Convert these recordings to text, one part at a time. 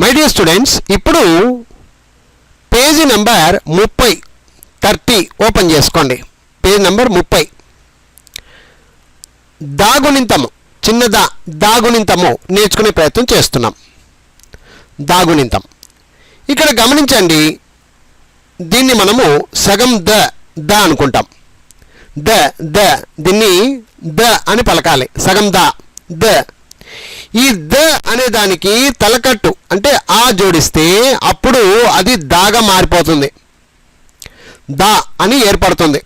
My dear students ఇప్పుడు page number ముప్పై thirty open చేసుకోండి. పేజ్ నెంబర్ ముప్పై. దాగునింతము చిన్నదా దాగునింతము నేర్చుకునే ప్రయత్నం చేస్తున్నాం. దాగునింతం. ఇక్కడ గమనించండి దీన్ని మనము సగం ద ద అనుకుంటాం. ద ద దీన్ని ద అని పలకాలి. సగం ద ద. ఈ ద అనే దానికి తలకట్టు అంటే ఆ జోడిస్తే అప్పుడు అది దాగా మారిపోతుంది. ద అని ఏర్పడుతుంది.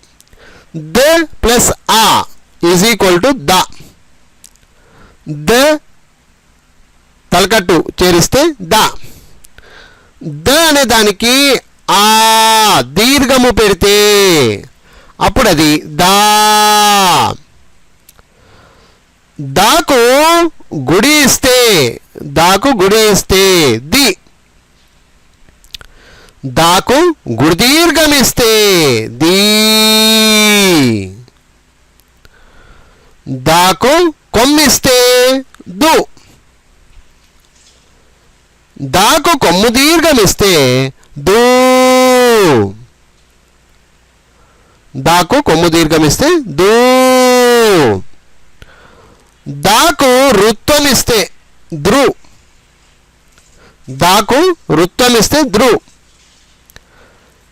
ద ప్లస్ ఆ ఈజ్ ఈక్వల్ టు ద. ద తలకట్టు చేరిస్తే ద. ద అనే దానికి ఆ దీర్ఘము పెడితే అప్పుడు అది దా. దాకు గుడి ఇస్తే దాకు గుడి ఇస్తే ది. దాకు గుడి దీర్ఘమిస్తే దీ. దాకు కొమ్మిస్తే దు. దాకు కొమ్ము దీర్ఘమిస్తే దూ. దాకు కొమ్ము దీర్ఘమిస్తే దూ. దాకు వృత్తమిస్తే ధ్రు. దాకు వృత్తమిస్తే ధ్రు.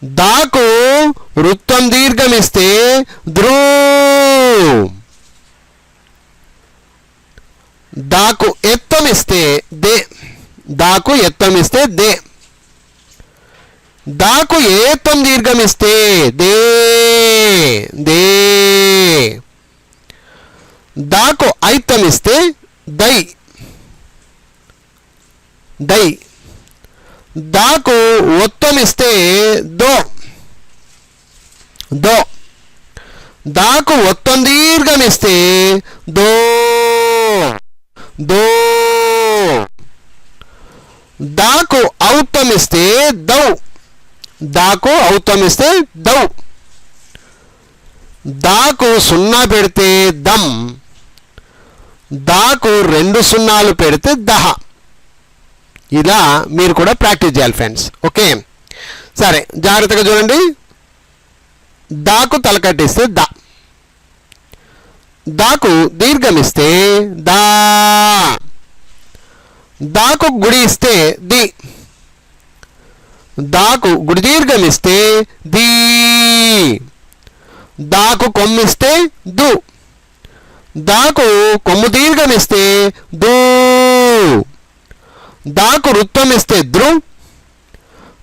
దాకు వృత్తం దీర్ఘమిస్తే ధ్రు. దాకు ఎత్తమిస్తే దే. దాకు ఎత్తమిస్తే దే. దాకు ఏత్తం దీర్ఘమిస్తే దే దే దాకు ఐత్తమిస్తే దై. దై. దాకు ఒత్తమిస్తే దో. దో. దాకు ఒత్తం దీర్ఘమిస్తే దో. దో. దాకు ఔత్తమిస్తే దౌ. దాకు ఔత్తమిస్తే దౌ. దాకు సున్నా పెడితే దమ్. దాకు రెండు సున్నాలు పెడితే దహ. ఇలా మీరు కూడా ప్రాక్టీస్ చేయాలి ఫ్రెండ్స్. ఓకే? సరే జాగ్రత్తగా చూడండి. దాకు తలకట్టిస్తే దా. దాకు దీర్ఘమిస్తే దా. దాకు గుడి ఇస్తే ది. దాకు గుడి దీర్ఘమిస్తే దీ. దాకు కొమ్మిస్తే దు. దాకు కొమ్ము దీర్ఘమిస్తే దూ. దాకు వృత్తం ఇస్తే ధ్రు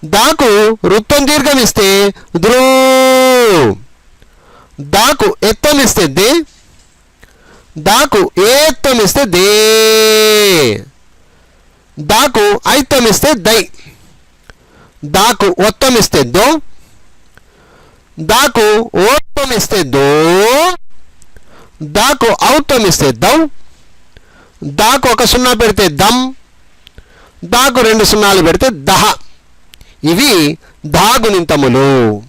దాకు వృత్తం దీర్ఘమిస్తే ధ్రు దాకు ఎత్తమిస్తే దే. దాకు ఏత్తమిస్తే దే. దాకు ఐత్తమిస్తే దై. దాకు ఒత్తమిస్తే దో. దాకు ఓత్తమిస్తే దో. దాకు ఔత్తమిస్తే దౌ దాకు ఒక సున్నా పెడితే దమ్ దాకు రెండు సున్నాలు పెడితే దహ. ఇవి దాగునింతములు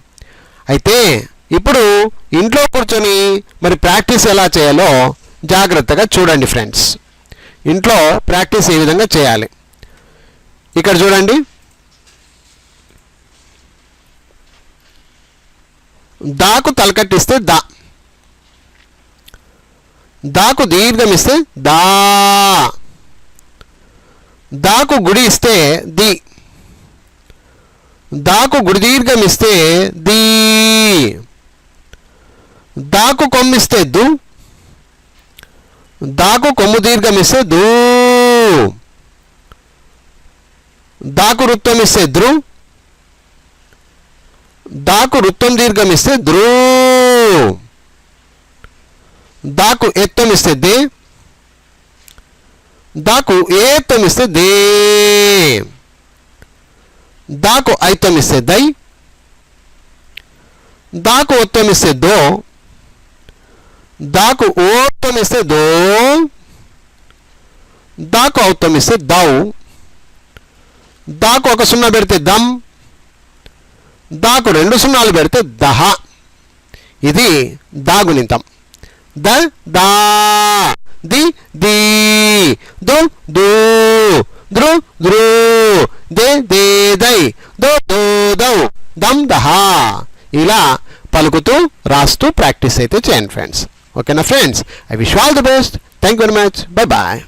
అయితే ఇప్పుడు ఇంట్లో కూర్చొని మరి ప్రాక్టీస్ ఎలా చేయాలో జాగ్రత్తగా చూడండి ఫ్రెండ్స్. ఇంట్లో ప్రాక్టీస్ ఏ విధంగా చేయాలి? ఇక్కడ చూడండి. దాకు తలకట్టిస్తే దా. దాకు దీర్ఘం ఇస్తే దా దాకు గుడి ఇస్తే ది దాకు గుడి దీర్ఘం ఇస్తే దీ దాకు కొమ్మిస్తే దు దాకు కొమ్ము దీర్ఘం ఇస్తే దూ దాకు వృత్తం ఇస్తే ధ్రు దాకు వృత్తం దీర్ఘం ఇస్తే ధ్రు దాకు ఎత్తం దే దాకు ఏత్తమిస్తే దే దాకు ఐతం ఇస్తే దై దాకు ఒత్తమిస్తే దో దాకు ఓత్తమిస్తే దో దాకు ఔత్తమిస్తే దౌ దాకు ఒక సున్నా పెడితే దమ్ దాకు రెండు సున్నాలు పెడితే దహ ఇది దాగునింతం ద దా ది ది. దు దు. దృ దృ దే దే. దై దో దో. దౌ దమ్ దహ. ఇలా పలుకుతూ రాస్తూ ప్రాక్టీస్ అయితే చేయండి ఫ్రెండ్స్. ఓకేనా friends? I wish all the best. Thank you very much. Bye bye